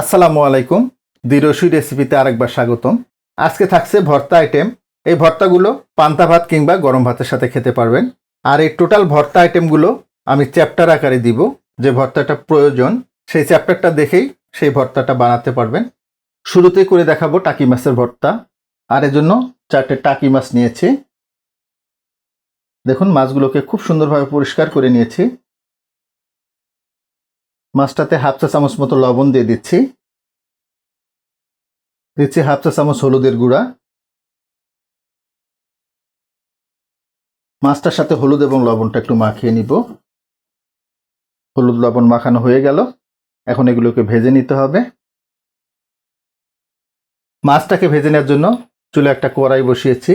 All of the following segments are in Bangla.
আসসালামু আলাইকুম। দিরসুই রেসিপিতে আরেকবার স্বাগতম। আজকে থাকছে ভর্তা আইটেম। এই ভর্তাগুলো পান্তা ভাত কিংবা গরম ভাতের সাথে খেতে পারবেন। আর এই টোটাল ভর্তা আইটেমগুলো আমি চ্যাপ্টার আকারে দিব। যে ভর্তাটা প্রয়োজন, সেই চ্যাপ্টারটা দেখেই সেই ভর্তাটা বানাতে পারবেন। শুরুতে করে দেখাবো টাকি মাছের ভর্তা। আর এজন্য চারটে টাকি মাছ নিয়েছি। দেখুন, মাছগুলোকে খুব সুন্দরভাবে পরিষ্কার করে নিয়েছি। মাছটাতে হাফ চা চামচ মতো লবণ দিয়ে দিচ্ছি। দিচ্ছি হাফ চা চামচ হলুদের গুঁড়া। মাছটার সাথে হলুদ এবং লবণটা একটু মাখিয়ে নিব। হলুদ, লবণ মাখানো হয়ে গেল। এখন এগুলোকে ভেজে নিতে হবে। মাছটাকে ভেজে নেওয়ার জন্য চুলে একটা কড়াই বসিয়েছি।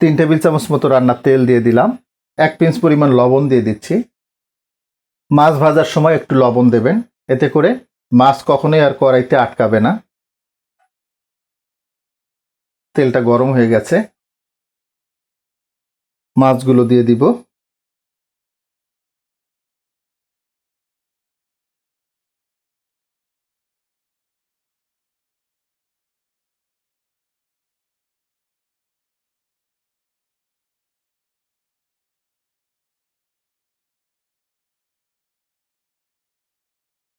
তিন টেবিল চামচ মতো রান্নার তেল দিয়ে দিলাম। এক পিঞ্চ পরিমাণ লবণ দিয়ে দিচ্ছি। মাছ ভাজার সময় একটু লবণ দেবেন। এতে করে মাছ কখনোই আর কড়াইতে আটকাবে না। তেলটা গরম হয়ে গেছে। মাছগুলো দিয়ে দিব।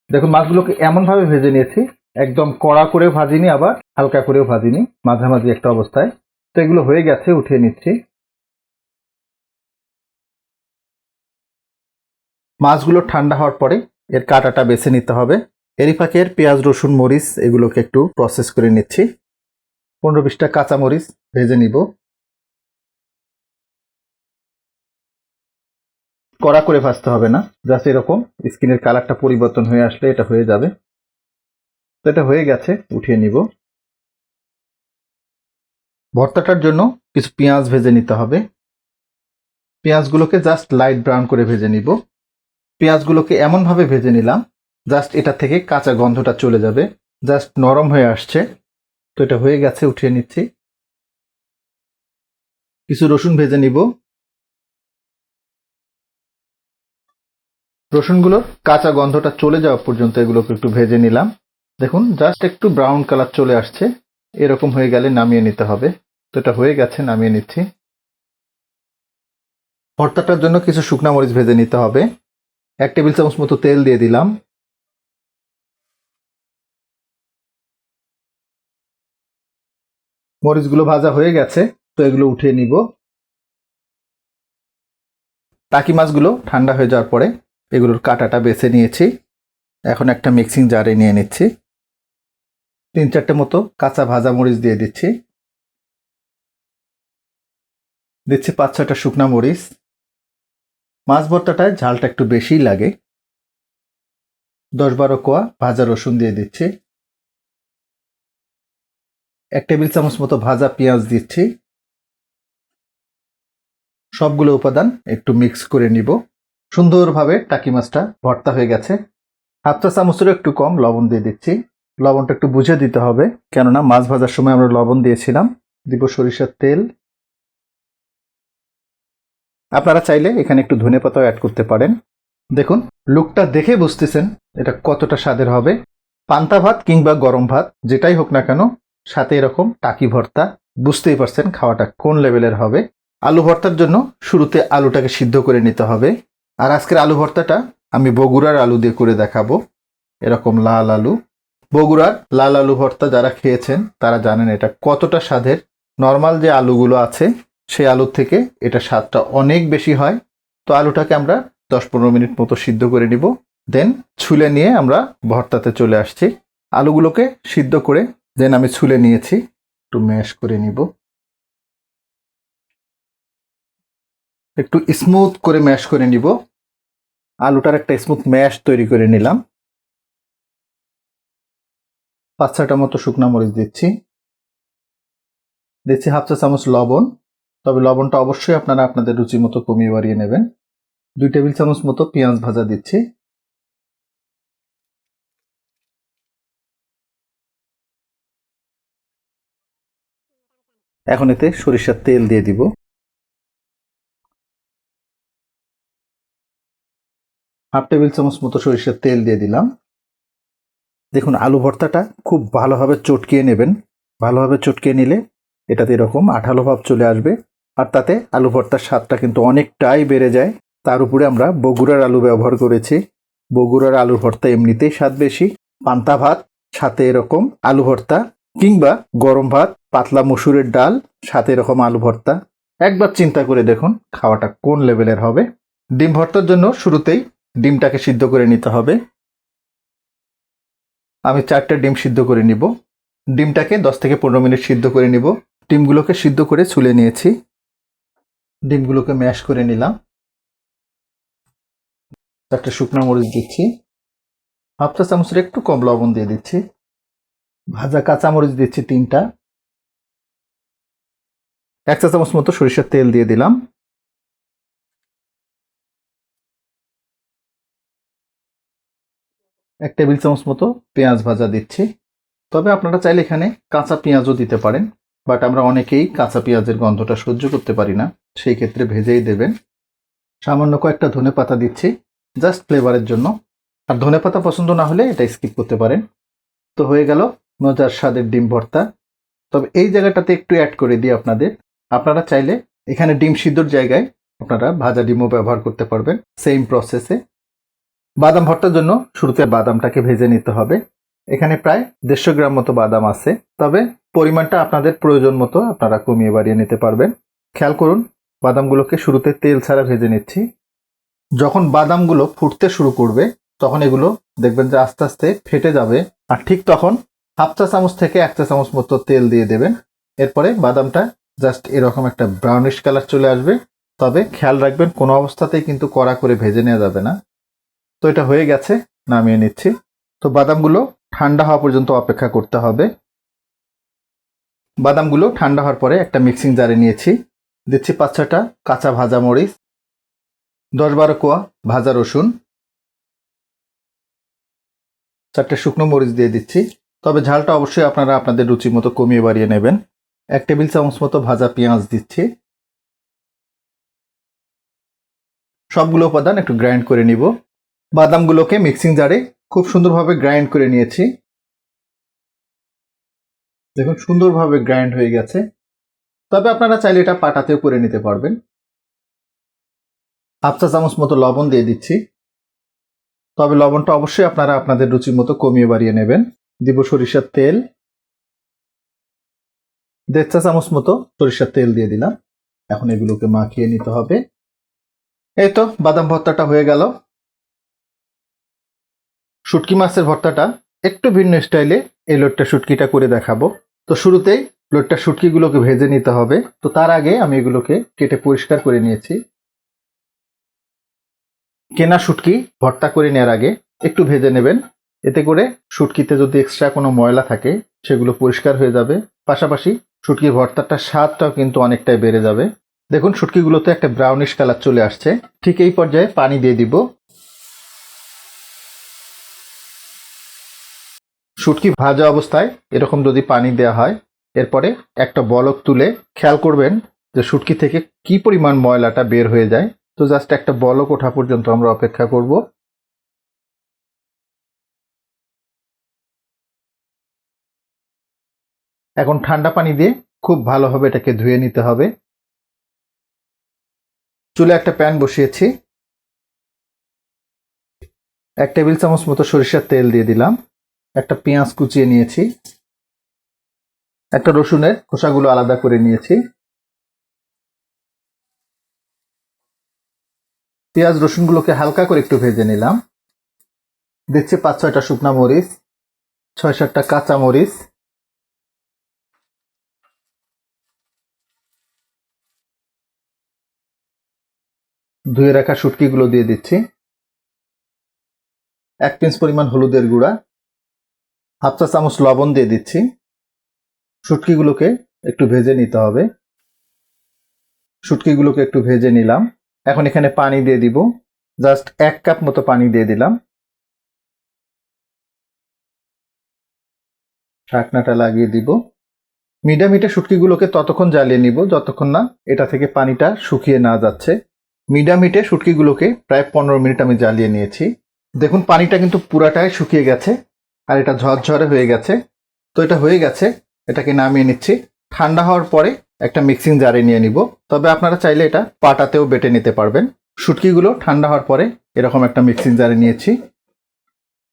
দেখুন, মাছগুলোকে এমনভাবে ভেজে নিয়েছি, একদম কড়া করেও ভাজিনি, আবার হালকা করেও ভাজিনি, মাঝামাঝি একটা অবস্থায়। তো এগুলো হয়ে গেছে, উঠিয়ে নিচ্ছি। মাছগুলো ঠান্ডা হওয়ার পরে এর কাঁটাটা বেছে নিতে হবে। এরই ফাঁকে এর পেঁয়াজ, রসুন, মরিচ, এগুলোকে একটু প্রসেস করে নিচ্ছি। পনেরো বিশটা কাঁচা মরিচ ভেজে নিব। কড়া করে ভাজতে হবে না। জাস্ট এরকম স্কিনের কালারটা পরিবর্তন হয়ে আসলে এটা হয়ে যাবে। তো এটা হয়ে গেছে, উঠিয়ে নিব। ভর্তাটার জন্য কিছু পেঁয়াজ ভেজে নিতে হবে। পেঁয়াজগুলোকে জাস্ট লাইট ব্রাউন করে ভেজে নিব। পেঁয়াজগুলোকে এমনভাবে ভেজে নিলাম জাস্ট এটা থেকে কাঁচা গন্ধটা চলে যাবে। জাস্ট নরম হয়ে আসছে। তো এটা হয়ে গেছে, উঠিয়ে নিচ্ছি। কিছু রসুন ভেজে নিব। রসুনগুলোর কাঁচা গন্ধটা চলে যাওয়া পর্যন্ত এগুলোকে একটু ভেজে নিলাম। দেখুন জাস্ট একটু ব্রাউন কালার চলে আসছে। এরকম হয়ে গেলে নামিয়ে নিতে হবে। তো এটা হয়ে গেছে, নামিয়ে নিচ্ছি। ভর্তাটার জন্য কিছু শুকনা মরিচ ভেজে নিতে হবে। এক টেবিল চামচ মতো তেল দিয়ে দিলাম। মরিচগুলো ভাজা হয়ে গেছে, তো এগুলো উঠিয়ে নিব। টাকি মাছগুলো ঠান্ডা হয়ে যাওয়ার পরে এগুলোর কাঁটাটা বেছে নিয়েছি। এখন একটা মিক্সিং জারে নিয়ে নিচ্ছি। তিন চারটে মতো কাঁচা ভাজা মরিচ দিয়ে দিচ্ছি। দিচ্ছি পাঁচ ছটা শুকনা মরিচ। মাছ ভর্তাটায় ঝালটা একটু বেশিই লাগে। দশ বারো কোয়া ভাজা রসুন দিয়ে দিচ্ছি। এক টেবিল চামচ মতো ভাজা পেঁয়াজ দিচ্ছি। সবগুলো উপাদান একটু মিক্স করে নিব। সুন্দরভাবে টাকি মাছটা ভর্তা হয়ে গেছে। চা চামচেরও একটু কম লবণ দিয়ে দিচ্ছি। লবণটা একটু বুঝে দিতে হবে, কেননা মাছ ভাজার সময় আমরা লবণ দিয়েছিলাম। দিব সরিষার তেল। আপনারা চাইলে এখানে একটু ধনে পাতাও অ্যাড করতে পারেন। দেখুন লুকটা দেখে বুঝতেছেন এটা কতটা স্বাদের হবে। পান্তা ভাত কিংবা গরম ভাত, যেটাই হোক না কেন, সাথে এরকম টাকি ভর্তা, বুঝতেই পারছেন খাওয়াটা কোন লেভেলের হবে। আলু ভর্তার জন্য শুরুতে আলুটাকে সিদ্ধ করে নিতে হবে। আর আজকের আলু ভর্তাটা আমি বগুড়ার আলু দিয়ে করে দেখাবো। এরকম লাল আলু। বগুড়ার লাল আলু ভর্তা যারা খেয়েছেন, তারা জানেন এটা কতটা স্বাদের। নর্মাল যে আলুগুলো আছে, সেই আলুর থেকে এটা স্বাদটা অনেক বেশি হয়। তো আলুটাকে আমরা দশ পনেরো মিনিট মতো সিদ্ধ করে নিব। দেন ছুলে নিয়ে আমরা ভর্তাতে চলে আসছি। আলুগুলোকে সিদ্ধ করে দেন আমি ছুলে নিয়েছি। একটু ম্যাশ করে নিব। একটু স্মুথ করে ম্যাশ করে নিব। আলুটার একটা স্মুথ ম্যাশ তৈরি করে নিলাম। পাঁচ ছটা মতো শুকনো মরিচ দিচ্ছি। দিচ্ছি হাফ চা চামচ লবণ। তবে লবণটা অবশ্যই আপনারা আপনাদের রুচি মতো কমিয়ে বাড়িয়ে নেবেন। দুই টেবিল চামচ মতো পেঁয়াজ ভাজা দিচ্ছি। এখন এতে সরিষার তেল দিয়ে দিব। হাফ টেবিল চামচ মতো সরিষার তেল দিয়ে দিলাম। দেখুন, আলু ভর্তাটা খুব ভালোভাবে চটকিয়ে নেবেন। ভালোভাবে চটকিয়ে নিলে এটাতে এরকম আঠালো ভাব চলে আসবে। আর তাতে আলু ভর্তার স্বাদটা কিন্তু অনেকটাই বেড়ে যায়। তার উপরে আমরা বগুড়ার আলু ব্যবহার করেছি। বগুড়ার আলুর ভর্তা এমনিতেই স্বাদ বেশি। পান্তা ভাত, সাথে এরকম আলু ভর্তা, কিংবা গরম ভাত, পাতলা মসুরের ডাল, সাথে এরকম আলু ভর্তা। একবার চিন্তা করে দেখুন, খাওয়াটা কোন লেভেলের হবে। ডিম ভর্তার জন্য শুরুতেই ডিমটাকে সিদ্ধ করে নিতে হবে। আমি চারটে ডিম সিদ্ধ করে নিব। ডিমটাকে দশ থেকে পনেরো মিনিট সিদ্ধ করে নিব। ডিমগুলোকে সিদ্ধ করে ছুলে নিয়েছি। ডিমগুলোকে ম্যাশ করে নিলাম। চারটে শুকনো মরিচ দিচ্ছি। হাফ চা চামচের একটু কম লবণ দিয়ে দিচ্ছি। ভাজা কাঁচা মরিচ দিচ্ছি তিনটা। এক চা চামচ মতো সরিষার তেল দিয়ে দিলাম। এক টেবিল চামচ মতো পেঁয়াজ ভাজা দিচ্ছি। তবে আপনারা চাইলে এখানে কাঁচা পেঁয়াজও দিতে পারেন, বাট আমরা অনেকেই কাঁচা পেঁয়াজের গন্ধটা সহ্য করতে পারি না, সেই ক্ষেত্রে ভেজেই দেবেন। সামান্য কয়েকটা ধনে পাতা দিচ্ছি, জাস্ট ফ্লেভারের জন্য। আর ধনে পাতা পছন্দ না হলে এটা স্কিপ করতে পারেন। তো হয়ে গেল মজার স্বাদের ডিম ভর্তা। তবে এই জায়গাটাতে একটু অ্যাড করে দিই আপনাদের। আপনারা চাইলে এখানে ডিম সিদ্ধর জায়গায় আপনারা ভাজা ডিমও ব্যবহার করতে পারবেন সেম প্রসেসে বাদাম ভর্তার জন্য শুরুতে বাদামটাকে ভেজে নিতে হবে। এখানে প্রায় দেড়শো গ্রাম মতো বাদাম আছে। তবে পরিমাণটা আপনাদের প্রয়োজন মতো আপনারা কমিয়ে বাড়িয়ে নিতে পারবেন। খেয়াল করুন, বাদামগুলোকে শুরুতে তেল ছাড়া ভেজে নিচ্ছি। যখন বাদামগুলো ফুটতে শুরু করবে, তখন এগুলো দেখবেন যে আস্তে আস্তে ফেটে যাবে। আর ঠিক তখন হাফ চা চামচ থেকে এক চা চামচ মতো তেল দিয়ে দেবেন। এরপরে বাদামটা জাস্ট এরকম একটা ব্রাউনিশ কালার চলে আসবে। তবে খেয়াল রাখবেন, কোনো অবস্থাতেই কিন্তু কড়া করে ভেজে নেওয়া যাবে না। তো এটা হয়ে গেছে, নামিয়ে নিচ্ছি। তো বাদামগুলো ঠান্ডা হওয়া পর্যন্ত অপেক্ষা করতে হবে। বাদামগুলো ঠান্ডা হওয়ার পরে একটা মিক্সিং জারে নিয়েছি। দিচ্ছি পাঁচ ছটা কাঁচা ভাজা মরিচ, দশ বারো কোয়া ভাজা রসুন, চারটে শুকনো মরিচ দিয়ে দিচ্ছি। তবে ঝালটা অবশ্যই আপনারা আপনাদের রুচি মতো কমিয়ে বাড়িয়ে নেবেন। এক টেবিল চামচ মতো ভাজা পেঁয়াজ দিচ্ছি। সবগুলো উপাদান একটু গ্রাইন্ড করে নিব। বাদামগুলোকে মিক্সিং জারে খুব সুন্দরভাবে গ্রাইন্ড করে নিয়েছি। দেখুন, সুন্দরভাবে গ্রাইন্ড হয়ে গেছে। তবে আপনারা চাইলে এটা পাটাতেও করে নিতে পারবেন। চা চামচ মতো লবণ দিয়ে দিচ্ছি। তবে লবণটা অবশ্যই আপনারা আপনাদের রুচি মতো কমিয়ে বাড়িয়ে নেবেন। দিব সরিষার তেল। দেড় চা চামচ মতো সরিষার তেল দিয়ে দিলাম। এখন এগুলোকে মাখিয়ে নিতে হবে। এই তো, বাদাম ভর্তাটা হয়ে গেল। শুটকি মাছের ভর্তাটা একটু ভিন্ন স্টাইলে এই লোটটা শুটকিটা করে দেখাবো। তো শুরুতেই লোটটা শুটকিগুলোকে ভেজে নিতে হবে। তো তার আগে আমি এগুলোকে কেটে পরিষ্কার করে নিয়েছি। কেনা শুটকি ভর্তা করে নেওয়ার আগে একটু ভেজে নেবেন। এতে করে শুটকিতে যদি এক্সট্রা কোনো ময়লা থাকে, সেগুলো পরিষ্কার হয়ে যাবে। পাশাপাশি শুটকির ভর্তাটার স্বাদটাও কিন্তু অনেকটাই বেড়ে যাবে। দেখুন, শুটকিগুলোতে একটা ব্রাউনিশ কালার চলে আসছে। ঠিক এই পর্যায়ে পানি দিয়ে দিব। শুটকি ভাজা অবস্থায় এরকম যদি পানি দেওয়া হয়, এরপরে একটা বলক তুলে খেয়াল করবেন যে শুটকি থেকে কি পরিমাণ ময়লাটা বের হয়ে যায়। তো জাস্ট একটা বলক ওঠা পর্যন্ত আমরা অপেক্ষা করব। এখন ঠান্ডা পানি দিয়ে খুব ভালোভাবে এটাকে ধুয়ে নিতে হবে। চুলে একটা প্যান বসিয়েছি। এক টেবিল চামচ মতো সরিষার তেল দিয়ে দিলাম। একটা পেঁয়াজ কুচিয়ে নিয়েছি, একটা রসুনের খোসাগুলো আলাদা করে নিয়েছি। পেঁয়াজ রসুনগুলোকে হালকা করে একটু ভেজে নিলাম। দিচ্ছি পাঁচ ছয়টা শুকনা মরিচ, ছয় সাতটা কাঁচা মরিচ। ধুয়ে রাখা শুটকিগুলো দিয়ে দিচ্ছি। এক পিঞ্চ পরিমাণ হলুদের গুঁড়া। হাফ চা চামচ লবণ দিয়ে দিচ্ছি। শুটকিগুলোকে একটু ভেজে নিতে হবে। শুটকিগুলোকে একটু ভেজে নিলাম। এখন এখানে পানি দিয়ে দিব। জাস্ট এক কাপ মতো পানি দিয়ে দিলাম। ঢাকনাটা লাগিয়ে দিব। মিডিয়াম হিটে শুটকিগুলোকে ততক্ষণ জ্বালিয়ে নিব, যতক্ষণ না এটা থেকে পানিটা শুকিয়ে না যাচ্ছে। মিডিয়াম হিটে শুটকিগুলোকে প্রায় পনেরো মিনিট আমি জ্বালিয়ে নিয়েছি। দেখুন, পানিটা কিন্তু পুরাটাই শুকিয়ে গেছে। আর এটা ঝরঝরে হয়ে গেছে। তো এটা হয়ে গেছে, এটাকে নামিয়ে নিচ্ছি। ঠান্ডা হওয়ার পরে একটা মিক্সিং জারে নিয়ে নিব। তবে আপনারা চাইলে এটা পাটাতেও বেটে নিতে পারবেন। শুটকিগুলো ঠান্ডা হওয়ার পরে এরকম একটা মিক্সিং জারে নিয়েছি।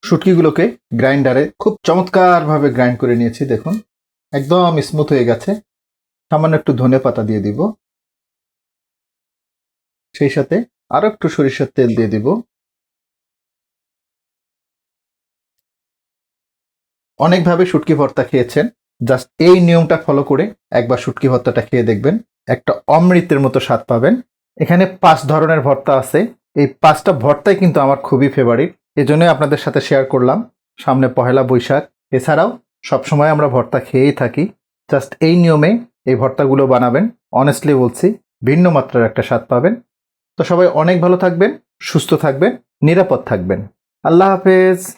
শুটকিগুলোকে গ্রাইন্ডারে খুব চমৎকারভাবে গ্রাইন্ড করে নিয়েছি, দেখুন। একদম স্মুথ হয়ে গেছে। সামান্য একটু ধনে পাতা দিয়ে দিব। সেই সাথে আরও একটু সরিষার তেল দিয়ে দিব। অনেকভাবে শুটকি ভর্তা খেয়েছেন। জাস্ট এই নিয়মটা ফলো করে একবার শুটকি ভর্তাটা খেয়ে দেখবেন। একটা অমৃতের মতো স্বাদ পাবেন। এখানে পাঁচ ধরনের ভর্তা আছে। এই পাঁচটা ভর্তাই কিন্তু আমার খুবই ফেভারিট এজন্যই আপনাদের সাথে শেয়ার করলাম। সামনে পহেলা বৈশাখ। এছাড়াও সবসময় আমরা ভর্তা খেয়েই থাকি। জাস্ট এই নিয়মে এই ভর্তাগুলো বানাবেন। অনেস্টলি বলছি, ভিন্ন মাত্রার একটা স্বাদ পাবেন। তো সবাই অনেক ভালো থাকবেন, সুস্থ থাকবেন, নিরাপদ থাকবেন। আল্লাহ হাফেজ।